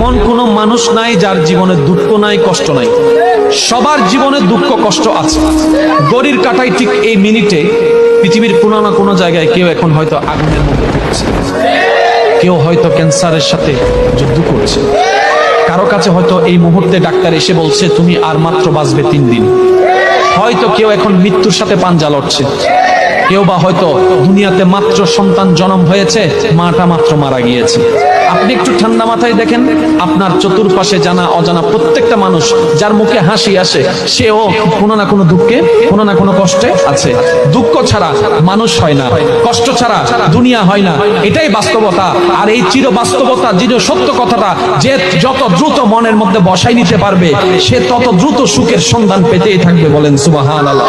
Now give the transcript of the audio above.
এমন কোনো মানুষ নাই যার জীবনে দুঃখ নাই, কষ্ট নাই। সবার জীবনে দুঃখ, কষ্ট আছে। গড়ির কাটাই ঠিক এই মিনিটে পৃথিবীর কোনো না কোনো জায়গায় কেউ এখন হয়তো আগুনের মধ্যে ঢুকছে কেউ হয়তো ক্যান্সারের সাথে যুদ্ধ করছে। কারও কাছে হয়তো এই মুহূর্তে ডাক্তার এসে বলছে, তুমি আর মাত্র বাঁচবে তিন দিন। হয়তো কেউ এখন মৃত্যুর সাথে পাঞ্জা লড়ছে। কেউ বা হয়তো দুনিয়াতে মাত্র সন্তান জন্ম হয়েছে, মাটা মাত্র মারা গিয়েছে। আপনি একটু ঠান্ডা মাথায় দেখেন, আপনার চতুর্পাশে জানা অজানা প্রত্যেকটা মানুষ যার মুখে হাসি আসে, সেও কোনো না কোনো দুঃখে, কোনো না কোনো কষ্টে আছে। দুঃখ ছাড়া মানুষ হয় না, কষ্ট ছাড়া দুনিয়া হয় না। এটাই বাস্তবতা। আর এই চির বাস্তবতা, চির সত্য কথাটা যে যত দ্রুত মনের মধ্যে বসাই নিতে পারবে, সে তত দ্রুত সুখের সন্ধান পেতেই থাকবে বলেন সুবাহান আল্লাহ